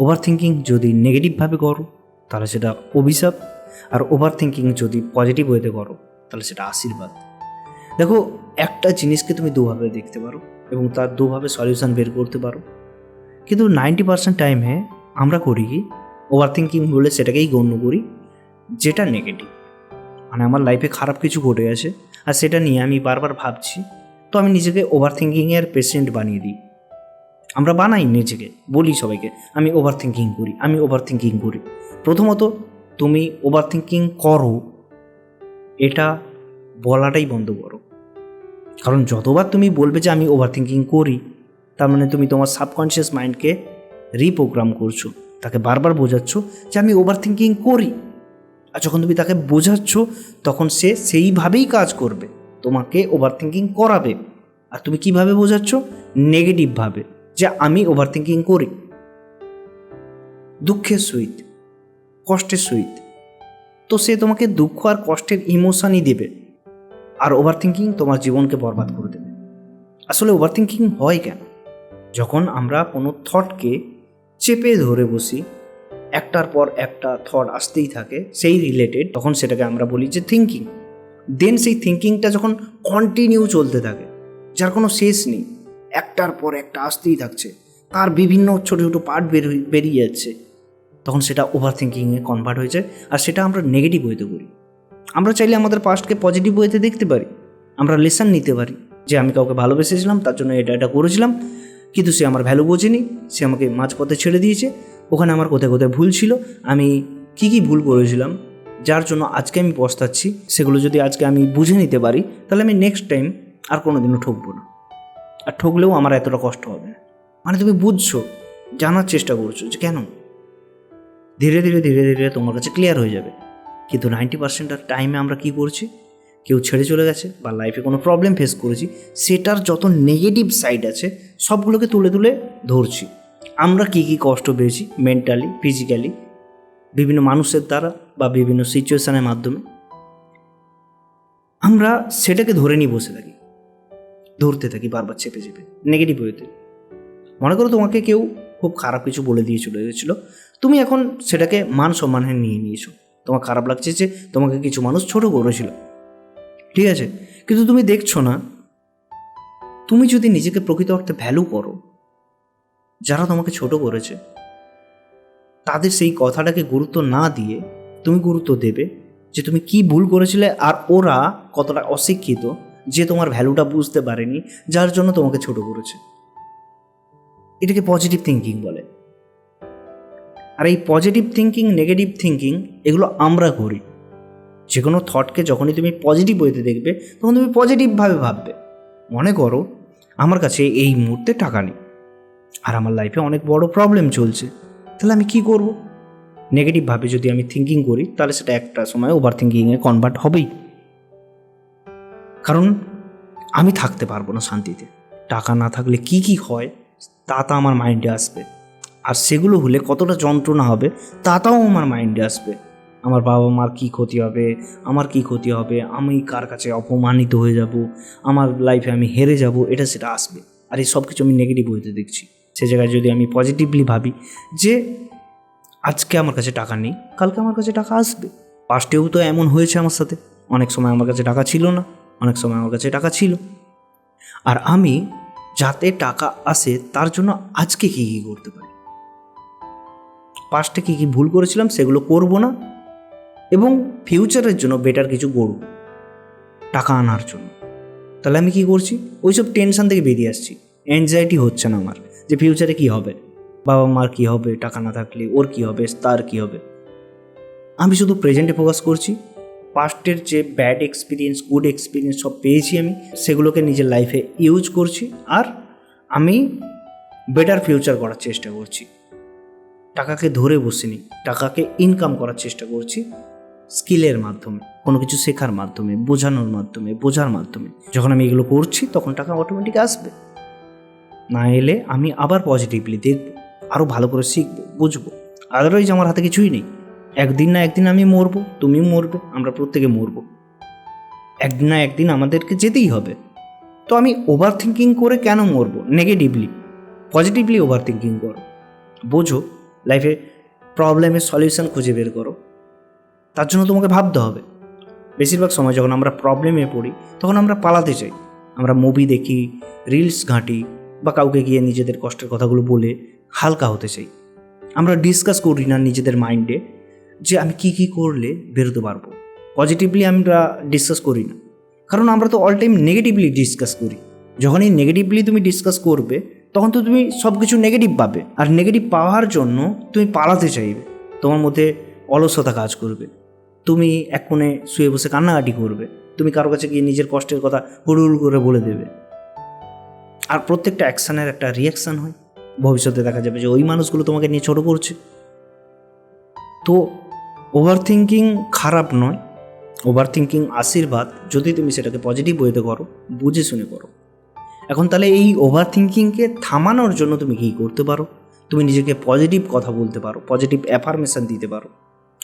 Over thinking যদি নেগেটিভভাবে করো, তাহলে সেটা অভিশাপ। আর ওভার থিঙ্কিং যদি পজিটিভ ওয়েতে করো, তাহলে সেটা আশীর্বাদ। দেখো, একটা জিনিসকে তুমি দুভাবে দেখতে পারো এবং তার দুভাবে সলিউশন বের করতে পারো। কিন্তু নাইনটি পার্সেন্ট টাইমে আমরা করি কি ওভার থিঙ্কিং বলে সেটাকেই গণ্য করি, যেটা নেগেটিভ মানে আমার লাইফে খারাপ কিছু ঘটে গেছে, আর সেটা নিয়ে আমি বারবার ভাবছি, তো আমি নিজেকে ওভার থিঙ্কিংয়ের পেশেন্ট বানিয়ে দিই। আমরা বানাই নিজেকে, বলি সবাইকে, আমি ওভার থিঙ্কিং করি, আমি ওভার থিঙ্কিং করি। প্রথমত, তুমি ওভার থিঙ্কিং করো, এটা বলাটাই বন্ধ করো। কারণ যতবার তুমি বলবে যে আমি ওভার থিঙ্কিং করি, তার মানে তুমি তোমার সাবকনশিয়াস মাইন্ডকে রিপ্রোগ্রাম করছ, তাকে বারবার বোঝাচ্ছ যে আমি ওভার থিঙ্কিং করি। আর যখন তুমি তাকে বোঝাচ্ছ, তখন সে সেইভাবেই কাজ করবে, তোমাকে ওভার থিঙ্কিং করাবে। আর তুমি কীভাবে বোঝাচ্ছ? নেগেটিভভাবে যে আমি ওভার থিঙ্কিং করি। দুঃখের সহিত, কষ্টের সহিত। তো সে তোমাকে দুঃখ আর কষ্টের ইমোশনই দেবে আর ওভার থিঙ্কিং তোমার জীবনকে বরবাদ করে দেবে। আসলে ওভার থিঙ্কিং হয় কেন? যখন আমরা কোনো থটকে চেপে ধরে বসি, একটার পর একটা থট আসতেই থাকে, সেই রিলেটেড তখন সেটাকে আমরা বলি যে থিঙ্কিং দেন সেই থিঙ্কিংটা যখন কন্টিনিউ চলতে থাকে, যার কোনো শেষ নেই একটার পর একটা আসতেই থাকছে। তার বিভিন্ন ছোটো ছোটো পার্ট বের বেরিয়ে যাচ্ছে। তখন সেটা ওভার থিঙ্কিংয়ে কনভার্ট হয়ে যায় আর সেটা আমরা নেগেটিভ ওয়েতে করি আমরা চাইলে আমাদের পাস্টকে পজিটিভ ওয়েতে দেখতে পারি। আমরা লেসন নিতে পারি যে আমি কাউকে ভালোবেসেছিলাম, তার জন্য এটা এটা করেছিলাম। কিন্তু সে আমার ভ্যালু বোঝেনি, সে আমাকে মাঝপথে ছেড়ে দিয়েছে। ওখানে আমার কোথায় কোথায় ভুল ছিল, আমি কী কী ভুল করেছিলাম, যার জন্য আজকে আমি পস্তাচ্ছি, সেগুলো যদি আজকে আমি বুঝে নিতে পারি, তাহলে আমি নেক্সট টাইম আর কোনো দিনও ঠকবো না। আর ঠকলেও আমার এতটা কষ্ট হবে মানে তুমি বুঝছ, জানার চেষ্টা করছ যে কেন? ধীরে ধীরে ধীরে ধীরে তোমার কাছে ক্লিয়ার হয়ে যাবে। কিন্তু নাইনটি পার্সেন্ট আর টাইমে আমরা কি করছি? কেউ ছেড়ে চলে গেছে বা লাইফে কোনো প্রবলেম ফেস করেছি, সেটার যত নেগেটিভ সাইড আছে, সবগুলোকে তুলে তুলে ধরছি। আমরা কী কী কষ্ট পেয়েছি মেন্টালি ফিজিক্যালি বিভিন্ন মানুষের দ্বারা বা বিভিন্ন সিচুয়েশানের মাধ্যমে? আমরা সেটাকে ধরে নিয়ে বসে থাকি। ধরতে থাকি, বারবার চেপে চেপে। নেগেটিভ ওয়েতে মনে করো তোমাকে কেউ খুব খারাপ কিছু বলে দিয়ে চলে গেছিল, তুমি এখন সেটাকে মান সম্মানে নিয়ে নিয়েছো। তোমার খারাপ লাগছে যে তোমাকে কিছু মানুষ ছোট করেছিল। ঠিক আছে? কিন্তু তুমি দেখছ না, তুমি যদি নিজেকে প্রকৃত অর্থে ভ্যালু করো, যারা তোমাকে ছোট করেছে, তাদের সেই কথাটাকে গুরুত্ব না দিয়ে তুমি গুরুত্ব দেবে যে তুমি কি ভুল করেছিলে আর ওরা কতটা অশিক্ষিত। যে তোমার ভ্যালুটা বুঝতে পারেনি, যার জন্য তোমাকে ছোট করেছে। এটাকে পজিটিভ থিঙ্কিং বলে। আর এই পজিটিভ থিঙ্কিং নেগেটিভ থিঙ্কিং এগুলো আমরা করি। যে কোনো থটকে যখনই তুমি পজিটিভ ওয়েতে দেখবে, তখন তুমি পজিটিভভাবে ভাববে। মনে করো, আমার কাছে এই মুহূর্তে টাকা নেই, আর আমার লাইফে অনেক বড় প্রবলেম চলছে। তাহলে আমি কি করব? নেগেটিভভাবে যদি আমি থিঙ্কিং করি, তাহলে সেটা একটা সময় ওভার থিঙ্কিংয়ে কনভার্ট হবেই। কারণ আমি থাকতে পারব না শান্তিতে। টাকা না থাকলে কি কি হয়, তা তা আমার মাইন্ডে আসবে। আর সেগুলো হলে কতটা যন্ত্রণা হবে, তা তাও আমার মাইন্ডে আসবে। আমার বাবা মার কী ক্ষতি হবে, আমার কি ক্ষতি হবে, আমি কার কাছে অপমানিত হয়ে যাব, আমার লাইফে আমি হেরে যাব, এটা সেটা আসবে। আর এই সব কিছু আমি নেগেটিভ হইতে দেখছি। সে জায়গায় যদি আমি পজিটিভলি ভাবি যে, আজকে আমার কাছে টাকা নেই, কালকে আমার কাছে টাকা আসবে। পাস্টেও তো এমন হয়েছে আমার সাথে। অনেক সময় আমার কাছে টাকা ছিল না। অনেক সময় আমার কাছে টাকা ছিল। আর আমি যাতে টাকা আসে তার জন্য আজকে কী কী করতে পারি? পাস্টে কী কী ভুল করেছিলাম সেগুলো করব না। এবং ফিউচারের জন্য বেটার কিছু করব। টাকা আনার জন্য। তাহলে আমি কি করছি? ওইসব টেনশন থেকে বেরিয়ে আসছি। অ্যাংজাইটি হচ্ছে না আমার। যে ফিউচারে কি হবে? বাবা মার কি হবে? টাকা না থাকলে ওর কি হবে? তার কি হবে? আমি শুধু প্রেজেন্টে ফোকাস করছি। পাস্টের যে ব্যাড এক্সপিরিয়েন্স গুড এক্সপিরিয়েন্স সব পেয়েছি আমি, সেগুলোকে নিজের লাইফে ইউজ করছি আর আমি বেটার ফিউচার করার চেষ্টা করছি। টাকাকে ধরে বসিনি, টাকাকে ইনকাম করার চেষ্টা করছি স্কিলের মাধ্যমে, কোনো কিছু শেখার মাধ্যমে, বোঝানোর মাধ্যমে, বোঝার মাধ্যমে। যখন আমি এগুলো করছি, তখন টাকা অটোমেটিক আসবে। না এলে আমি আবার পজিটিভলি দেখব আরও ভালো করে শিখব, বুঝব। আদারওয়াইজ আমার হাতে কিছুই নেই। একদিন না একদিন আমি মরবো, তুমিও মরবে, আমরা প্রত্যেকে মরবো। একদিন না একদিন আমাদেরকে যেতেই হবে। তো আমি ওভার থিঙ্কিং করে কেন মরবো? নেগেটিভলি পজিটিভলি ওভার থিঙ্কিং করো। বোঝো লাইফে প্রবলেমের সলিউশন খুঁজে বের করো। তার জন্য তোমাকে ভাবতে হবে। বেশিরভাগ সময় যখন আমরা প্রবলেমে পড়ি, তখন আমরা পালাতে চাই। আমরা মুভি দেখি রিলস ঘাঁটি, বা কাউকে গিয়ে নিজেদের কষ্টের কথাগুলো বলে হালকা হতে চাই। আমরা ডিসকাস করি না নিজেদের মাইন্ডে যে আমি কি কি করলে বেরোতে পারব? পজিটিভলি আমরা ডিসকাস করি না। কারণ আমরা তো অল টাইম নেগেটিভলি ডিসকাস করি। যখনই নেগেটিভলি তুমি ডিসকাস করবে, তখন তো তুমি সব কিছু নেগেটিভ পাবে। আর নেগেটিভ পাওয়ার জন্য তুমি পালাতে চাইবে। তোমার মধ্যে অলসতা কাজ করবে। তুমি এক কোণে শুয়ে বসে কান্নাকাটি করবে। তুমি কারও কাছে গিয়ে নিজের কষ্টের কথা হুড় করে বলে দেবে। আর প্রত্যেকটা অ্যাকশানের একটা রিয়াকশান হয়। ভবিষ্যতে দেখা যাবে যে ওই মানুষগুলো তোমাকে নিয়ে ছোট করছে। তো ওভার থিঙ্কিং খারাপ নয়। ওভার থিঙ্কিং আশীর্বাদ। যদি তুমি সেটাকে পজিটিভ ওয়েতে করো, বুঝে শুনে করো। এখন তাহলে এই ওভার থিঙ্কিংকে থামানোর জন্য তুমি কী করতে পারো? তুমি নিজেকে পজিটিভ কথা বলতে পারো পজিটিভ অ্যাফার্মেশন দিতে পারো।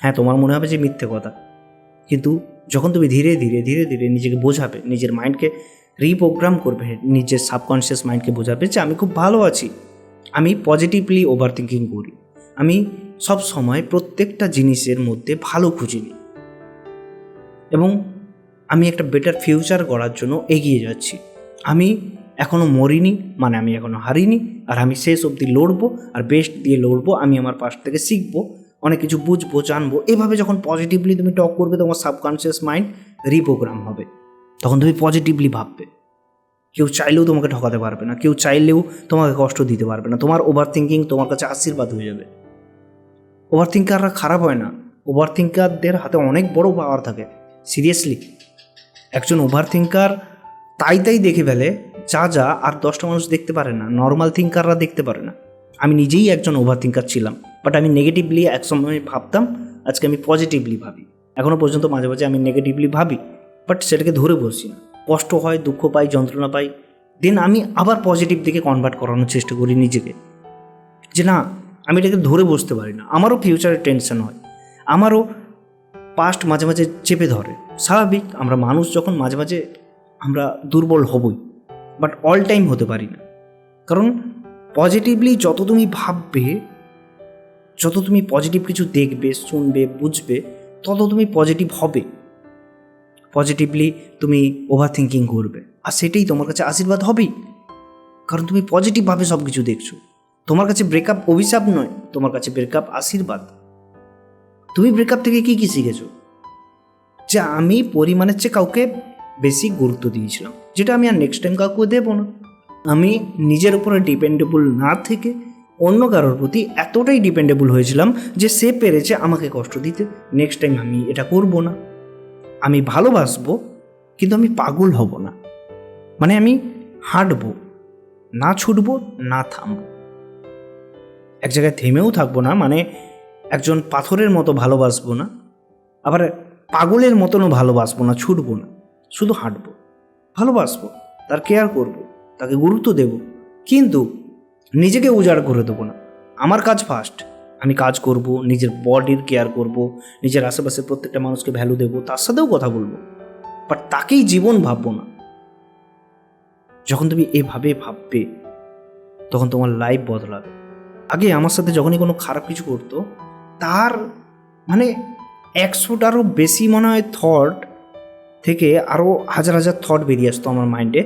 হ্যাঁ তোমার মনে হবে যে মিথ্যে কথা। কিন্তু যখন তুমি ধীরে ধীরে ধীরে ধীরে নিজেকে বোঝাবে, নিজের মাইন্ডকে রিপ্রোগ্রাম করবে, নিজের সাবকনশিয়াস মাইন্ডকে বোঝাবে যে আমি খুব ভালো আছি। আমি পজিটিভলি ওভার থিঙ্কিং করি। আমি সব সময় প্রত্যেকটা জিনিসের মধ্যে ভালো খুঁজে নিই। এবং আমি একটা বেটার ফিউচার গড়ার জন্য এগিয়ে যাচ্ছি। আমি এখনও মরিনি মানে আমি এখনও হারিনি, আর আমি শেষ অবধি লড়বো, আর বেস্ট দিয়ে লড়বো, আমি আমার পাশ থেকে শিখব, অনেক কিছু বুঝব, জানব। এভাবে যখন পজিটিভলি তুমি টক করবে, তোমার সাবকনশিয়াস মাইন্ড রিপ্রোগ্রাম হবে। তখন তুমি পজিটিভলি ভাববে। কেউ চাইলেও তোমাকে ঠকাতে পারবে না, কেউ চাইলেও তোমাকে কষ্ট দিতে পারবে না। তোমার ওভার থিঙ্কিং তোমার কাছে আশীর্বাদ হয়ে যাবে। ওভার থিঙ্কাররা খারাপ হয় না। ওভার থিঙ্কারদের হাতে অনেক বড় পাওয়ার থাকে। সিরিয়াসলি একজন ওভার থিঙ্কার তাই তাই দেখে ফেলে, যা যা আর দশটা মানুষ দেখতে পারে না নর্মাল থিঙ্কাররা দেখতে পারে না। আমি নিজেই একজন ওভার থিঙ্কার ছিলাম বাট আমি নেগেটিভলি একসময় ভাবতাম, আজকে আমি পজিটিভলি ভাবি। এখনও পর্যন্ত মাঝে মাঝে আমি নেগেটিভলি ভাবি বাট সেটাকে ধরে বসছি না। কষ্ট হয়, দুঃখ পাই, যন্ত্রণা পাই দেন আমি আবার পজিটিভ দিকে কনভার্ট করানোর চেষ্টা করি নিজেকে। যে না আমি এটাকে ধরে বসতে পারি না। আমারও ফিউচারে টেনশন হয়। আমারও পাস্ট মাঝে মাঝে চেপে ধরে। স্বাভাবিক, আমরা মানুষ যখন মাঝে মাঝে আমরা দুর্বল হবই বাট অল টাইম হতে পারি না। কারণ পজিটিভলি যত তুমি ভাববে, যত তুমি পজিটিভ কিছু দেখবে, শুনবে, বুঝবে, তত তুমি পজিটিভ হবে। পজিটিভলি তুমি ওভার থিঙ্কিং করবে। আর সেটাই তোমার কাছে আশীর্বাদ হবেই। কারণ তুমি পজিটিভভাবে সব কিছু দেখছ। তোমার কাছে ব্রেকআপ অভিশাপ নয়, তোমার কাছে ব্রেকআপ আশীর্বাদ। তুমি ব্রেকআপ থেকে কি কি শিখেছো? যে আমি পরিমাণের চেয়ে কাউকে বেশি গুরুত্ব দিয়েছিলাম, যেটা আমি আর নেক্সট টাইম কাউকে দেবো না। আমি নিজের উপরে ডিপেন্ডেবল না থেকে অন্য কারোর প্রতি এতটাই ডিপেন্ডেবল হয়েছিলাম যে সে পেরেছে আমাকে কষ্ট দিতে। নেক্সট টাইম আমি এটা করব না। আমি ভালোবাসবো, কিন্তু আমি পাগল হব না। মানে আমি হাঁটবো, না ছুটবো, না থামবো। এক জায়গায় থেমেও থাকব না মানে একজন পাথরের মতো ভালোবাসবো না, আবার পাগলের মতনও ভালোবাসবো না, ছুটবো না, শুধু হাঁটবো। ভালোবাসবো, তার কেয়ার করব, তাকে গুরুত্ব দেব, কিন্তু নিজেকে উজাড় করে দেবো না। আমার কাজ ফার্স্ট আমি কাজ করব, নিজের বডির কেয়ার করব, নিজের আশেপাশে প্রত্যেকটা মানুষকে ভ্যালু দেবো, তার সাথেও কথা বলব বাট তাকেই জীবন ভাববো না। যখন তুমি এভাবে ভাববে, তখন তোমার লাইফ বদলাবে। আগে আমার সাথে যখনই কোনো খারাপ কিছু করতো, তার মানে একশোটারও বেশি মনে হয় থট থেকে আরও হাজার হাজার থট বেরিয়ে আসতো আমার মাইন্ডে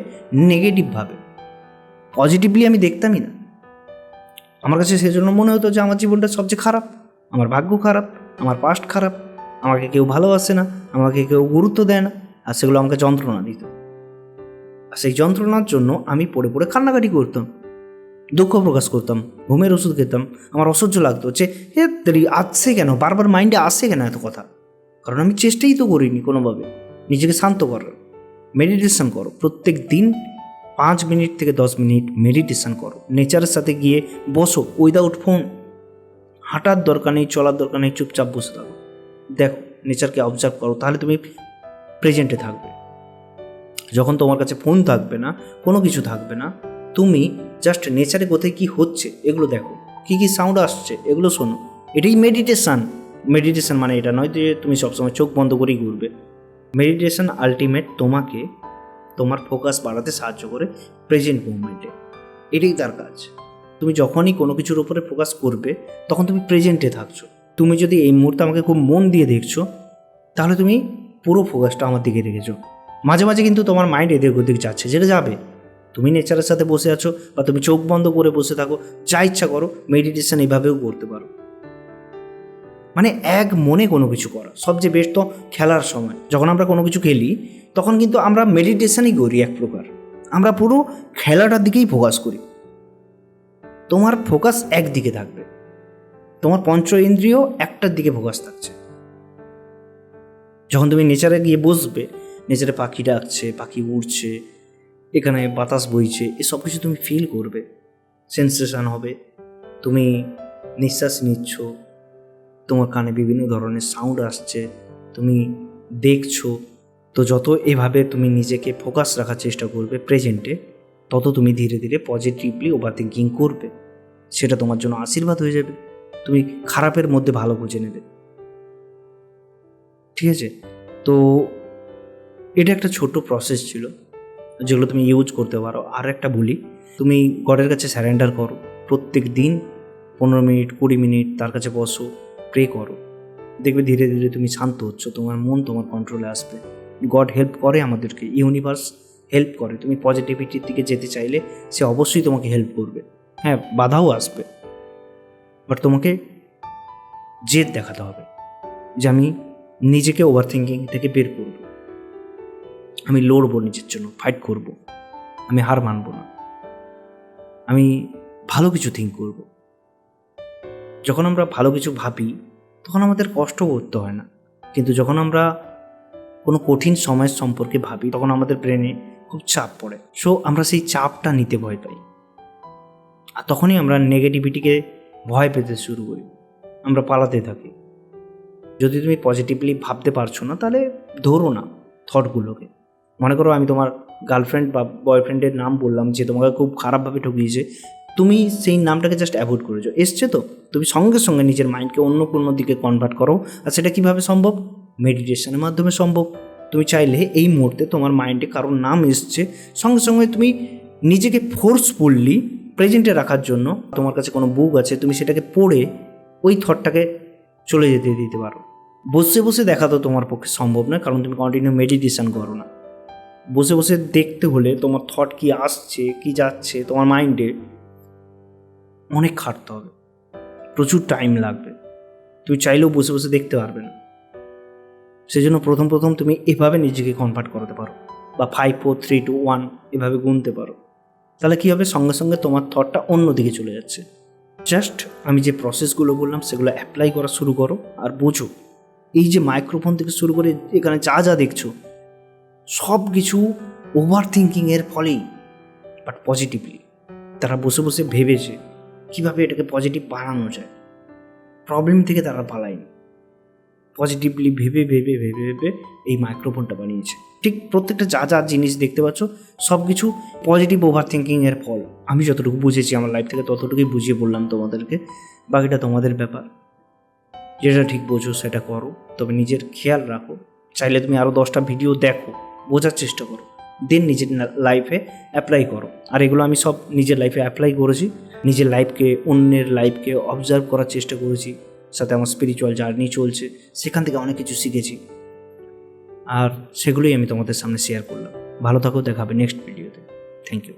নেগেটিভভাবে পজিটিভলি আমি দেখতামই না। আমার কাছে সেজন্য মনে হতো যে, আমার জীবনটা সবচেয়ে খারাপ, আমার ভাগ্য খারাপ, আমার পাস্ট খারাপ, আমাকে কেউ ভালোবাসে না, আমাকে কেউ গুরুত্ব দেয় না, আর সেগুলো আমাকে যন্ত্রণা দিত। আর সেই যন্ত্রণার জন্য আমি পড়ে পড়ে কান্নাকাটি করতাম। দুঃখ প্রকাশ করতাম, ঘুমের ওষুধ খেতাম। আমার অসহ্য লাগতো যে, হে আসছে কেন? বারবার মাইন্ডে আসছে কেন এত কথা? কারণ আমি চেষ্টাই তো করিনি কোনোভাবে। নিজেকে শান্ত করার। মেডিটেশন করো। প্রত্যেক দিন পাঁচ মিনিট থেকে দশ মিনিট মেডিটেশন করো। নেচারের সাথে গিয়ে বসো উইদাউট ফোন হাঁটার দরকার নেই, চলার দরকার নেই, চুপচাপ বসে থাকো। দেখো, নেচারকে অবজার্ভ করো, তাহলে তুমি প্রেজেন্টে থাকবে। যখন তোমার কাছে ফোন থাকবে না, কোনো কিছু থাকবে না তুমি জাস্ট নেচারে কোথায় কী হচ্ছে, এগুলো দেখো। কী কী সাউন্ড আসছে, এগুলো শোনো। এটাই মেডিটেশান মেডিটেশান মানে এটা নয় যে তুমি সবসময় চোখ বন্ধ করেই ঘুরবে। মেডিটেশান আলটিমেট তোমাকে তোমার ফোকাস বাড়াতে সাহায্য করে প্রেজেন্ট মুভমেন্টে এটাই তার কাজ। তুমি যখনই কোনো কিছুর উপরে ফোকাস করবে, তখন তুমি প্রেজেন্টে থাকছো। তুমি যদি এই মুহূর্তে আমাকে খুব মন দিয়ে দেখছ, তাহলে তুমি পুরো ফোকাসটা আমার দিকে রেখেছো। মাঝে মাঝে কিন্তু তোমার মাইন্ড এদিক ওদিক যাচ্ছে, যেটা যাবে। তুমি নেচারের সাথে বসে আছো বা তুমি চোখ বন্ধ করে বসে থাকো, যা ইচ্ছা করো মেডিটেশন এইভাবেও করতে পারো। মানে এক মনে কোনো কিছু করা, সবচেয়ে বেস্ট তো খেলার সময়। যখন আমরা কোনো কিছু খেলি, তখন কিন্তু আমরা মেডিটেশনই করি এক প্রকার। আমরা পুরো খেলাটার দিকেই ফোকাস করি। তোমার ফোকাস একদিকে থাকবে। তোমার পঞ্চ ইন্দ্রিয় একটার দিকে ফোকাস থাকছে। যখন তুমি নেচারে গিয়ে বসবে নেচারে পাখি ডাকছে, পাখি উড়ছে এখানে বাতাস বইছে এসব কিছু তুমি ফিল করবে। সেন্সেশন হবে। তুমি নিঃশ্বাস নিচ্ছ। তোমার কানে বিভিন্ন ধরনের সাউন্ড আসছে। তুমি দেখছ। তো যত এভাবে তুমি নিজেকে ফোকাস রাখার চেষ্টা করবে প্রেজেন্টে তত তুমি ধীরে ধীরে পজিটিভলি ওভার থিঙ্কিং করবে। সেটা তোমার জন্য আশীর্বাদ হয়ে যাবে। তুমি খারাপের মধ্যে ভালো খুঁজে নেবে। ঠিক আছে? তো এটা একটা ছোট প্রসেস ছিল। যেগুলো তুমি ইউজ করতে পারো। আর একটা বলি, তুমি গডের কাছে স্যারেন্ডার করো। প্রত্যেক দিন পনেরো মিনিট, কুড়ি মিনিট তার কাছে বসো প্রে করো। দেখবে ধীরে ধীরে তুমি শান্ত হচ্ছ, তোমার মন তোমার কন্ট্রোলে আসবে। গড হেল্প করে আমাদেরকে ইউনিভার্স হেল্প করে। তুমি পজিটিভিটির দিকে যেতে চাইলে সে অবশ্যই তোমাকে হেল্প করবে। হ্যাঁ বাধাও আসবে। বাট তোমাকে জেদ দেখাতে হবে যে আমি নিজেকে ওভার থিঙ্কিং থেকে বের করব। আমি লড়বো নিজের জন্য ফাইট করব। আমি হার মানব না। আমি ভালো কিছু থিঙ্ক করব। যখন আমরা ভালো কিছু ভাবি, তখন আমাদের কষ্ট করতে হয় না। কিন্তু যখন আমরা কোনো কঠিন সময়ের সম্পর্কে ভাবি, তখন আমাদের ব্রেনে খুব চাপ পড়ে। সো আমরা সেই চাপটা নিতে ভয় পাই। আর তখনই আমরা নেগেটিভিটিকে ভয় পেতে শুরু করি। আমরা পালাতে থাকি। যদি তুমি পজিটিভলি ভাবতে পারছ না, তাহলে ধরো না থটগুলোকে মনে করো আমি তোমার গার্লফ্রেন্ড বা বয়ফ্রেন্ডের নাম বললাম যে তোমাকে খুব খারাপভাবে ঠকিয়েছে, তুমি সেই নামটাকে জাস্ট অ্যাভয়েড করেছ। এসছে তো? তুমি সঙ্গে সঙ্গে নিজের মাইন্ডকে অন্য কোনো দিকে কনভার্ট করো। আর সেটা কীভাবে সম্ভব? মেডিটেশনের মাধ্যমে সম্ভব। তুমি চাইলে এই মুহূর্তে তোমার মাইন্ডে কারোর নাম এসছে, সঙ্গে সঙ্গে তুমি নিজেকে ফোর্সফুললি প্রেজেন্টে রাখার জন্য তোমার কাছে কোনো বুক আছে, তুমি সেটাকে পড়ে ওই থটটাকে চলে যেতে দিতে পারো। বসে বসে দেখা তো তোমার পক্ষে সম্ভব না, কারণ তুমি কন্টিনিউ মেডিটেশন করো না। বসে বসে দেখতে হলে তোমার থট কি আসছে, কি যাচ্ছে, তোমার মাইন্ডে অনেক খাটতে হবে। প্রচুর টাইম লাগবে। তুমি চাইলেও বসে বসে দেখতে পারবে না। সেই জন্য প্রথম প্রথম তুমি এভাবে নিজেকে কনভার্ট করাতে পারো বা five four three two one এভাবে গুনতে পারো। তাহলে কী হবে? সঙ্গে সঙ্গে তোমার থটটা অন্য দিকে চলে যাচ্ছে। জাস্ট আমি যে প্রসেসগুলো বললাম, সেগুলো অ্যাপ্লাই করা শুরু করো আর বোঝো। এই যে মাইক্রোফোন থেকে শুরু করে এখানে যা যা দেখছ সব কিছু ওভার থিঙ্কিংয়ের ফলেই বাট পজিটিভলি তারা বসে বসে ভেবেছে কীভাবে এটাকে পজিটিভ বানানো যায়। প্রবলেম থেকে তারা পালায়নি। পজিটিভলি ভেবে ভেবে ভেবে ভেবে এই মাইক্রোফোনটা বানিয়েছে। ঠিক প্রত্যেকটা যা যা জিনিস দেখতে পাচ্ছ সব কিছু পজিটিভ ওভার থিঙ্কিংয়ের ফল। আমি যতটুকু বুঝেছি আমার লাইফ থেকে ততটুকুই বুঝিয়ে বললাম তোমাদেরকে। বাকিটা তোমাদের ব্যাপার। যেটা ঠিক বোঝো সেটা করো। তবে নিজের খেয়াল রাখো। চাইলে তুমি আরও দশটা ভিডিও দেখো। বোঝার চেষ্টা করো। দেন নিজের লাইফে অ্যাপ্লাই করো। আর এগুলো আমি সব নিজের লাইফে অ্যাপ্লাই করেছি। নিজের লাইফকে অন্যের লাইফকে অবজার্ভ করার চেষ্টা করেছি। সাথে আমার স্পিরিচুয়াল জার্নি চলছে। সেখান থেকে অনেক কিছু শিখেছি। আর সেগুলোই আমি তোমাদের সামনে শেয়ার করলাম। ভালো থাকো দেখাবে নেক্সট ভিডিওতে থ্যাংক ইউ